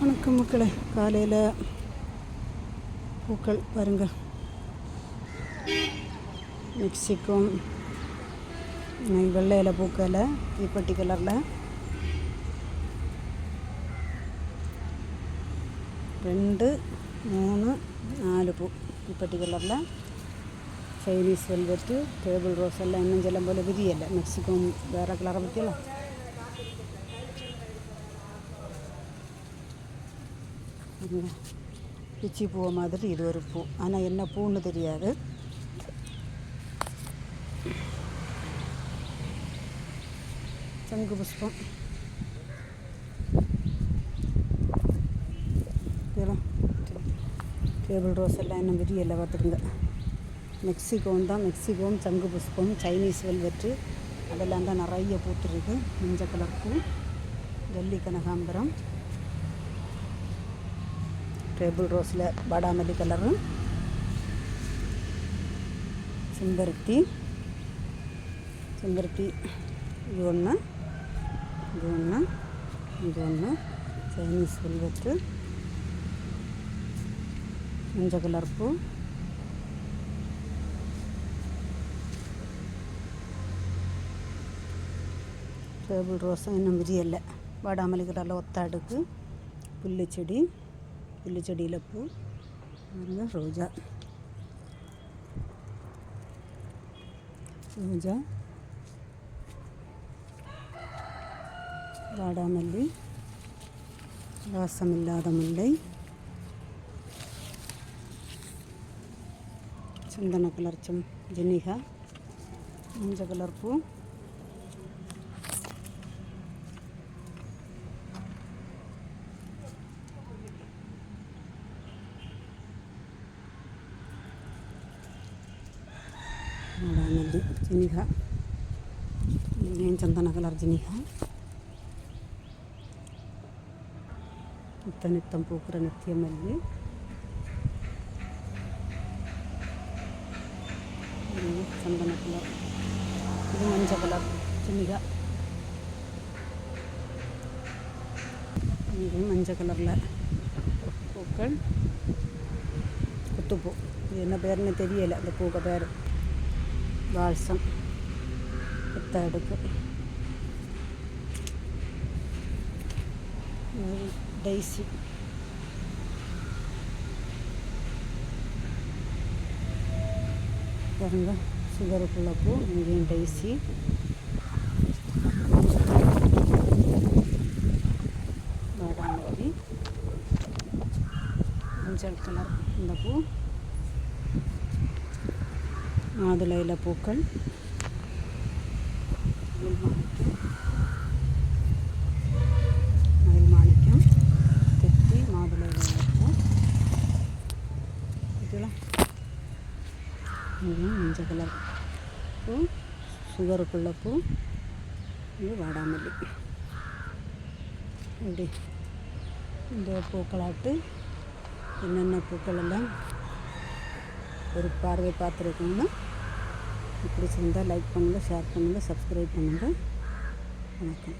வணக்கம் மக்களே காலையில் பூக்கள் பாருங்க மெக்சிகம் வெள்ளையில் பூக்களை தீப்பெட்டி கலரில் ரெண்டு மூணு നാല് പൂ தீப்பெட்டி கலரில் ചൈനീസ് വെൽവെറ്റ് ടേബിൾ റോസ് എല്ലാം എണ്ണം ചെല്ലും പോലെ വിരിയല്ല മെക്സിക്കോ വേറെ കളറെ പറ്റിയല്ലോ பிச்சி பூ மாதிரி இது ஒரு பூ. ஆனால் என்ன பூன்னு தெரியாது. சங்கு புஷ்பம். இதெல்லாம் டேபிள் ரோஸ் எல்லாம் இன்னும் விரியலை பார்த்துக்குங்க. மெக்சிகோன் தான். மெக்சிகோம் சங்கு புஷ்பம் சைனீஸ் வெல்வெட்டு. அதெல்லாம் தான் நிறைய பூத்துருக்கு. மஞ்சள் கலர் பூ. டெல்லி கனகாம்பரம் ടേബിൾ റോസിലെ വാടാമല്ലി കളറ് ചെമ്പരത്തി ചെമ്പരത്തി ഇതൊന്ന് ഇതൊന്ന് ഇതൊന്ന് ചൈനീസ് വെൽവെറ്റ് മഞ്ഞ കളർ പൂ ടേബിൾ റോസ് അതിനും വിരിയല്ല വാടാമല്ലി കളറിലെ ഒത്തടുക്ക് പുല്ലുച്ചെടി புல்லுச்செடியில் பூ பாருங்க ரோஜா ரோஜா வாடாமல்லி வாசமில்லாத முல்லை சந்தன கலர் சம் ஜெனிகா மஞ்சள் கலர் பூ ನೋಡಾಮಲ್ಲಿ ಜಿನಿಗ ಏನು ಚಂದನ ಕಲರ್ ಜಿನಿಗ ಇತ್ತ ನಿತ್ತಂ ಪೂಕರ ನಿತ್ಯ ಮಲ್ಲಿ ಚಂದನ ಕಲರ್ ಇದು ಮಂಜ ಕಲರ್ ಜಿನಿಗ இது மஞ்சள் கலரில் பூக்கள் குத்துப்பூ இது என்ன பேருன்னு தெரியலை அந்த பூக்க பேர் வால்சம் புத்தடுக்கு டெய்ஸி பாருங்க சுகருக்குள்ள பூ இங்கேயும் டெய்ஸி வாடாமல்லி மஞ்சள் கலர் இந்த பூ மாதுளையில் பூக்கள். மயில் மாணிக்கம் தெத்தி மாதுளையில் இதெல்லாம். மஞ்சள் கலர் பூ சுகருக்குள்ள பூ இது வாடாமல்லி. இப்படி. இந்த பூக்களாட்டு என்னென்ன பூக்கள் எல்லாம் ஒரு பார்வை பார்த்துருக்கோங்கன்னா பிடிச்சிருந்தால் லைக் பண்ணுங்கள் ஷேர் பண்ணுங்கள் சப்ஸ்கிரைப் பண்ணுங்கள். வணக்கம்.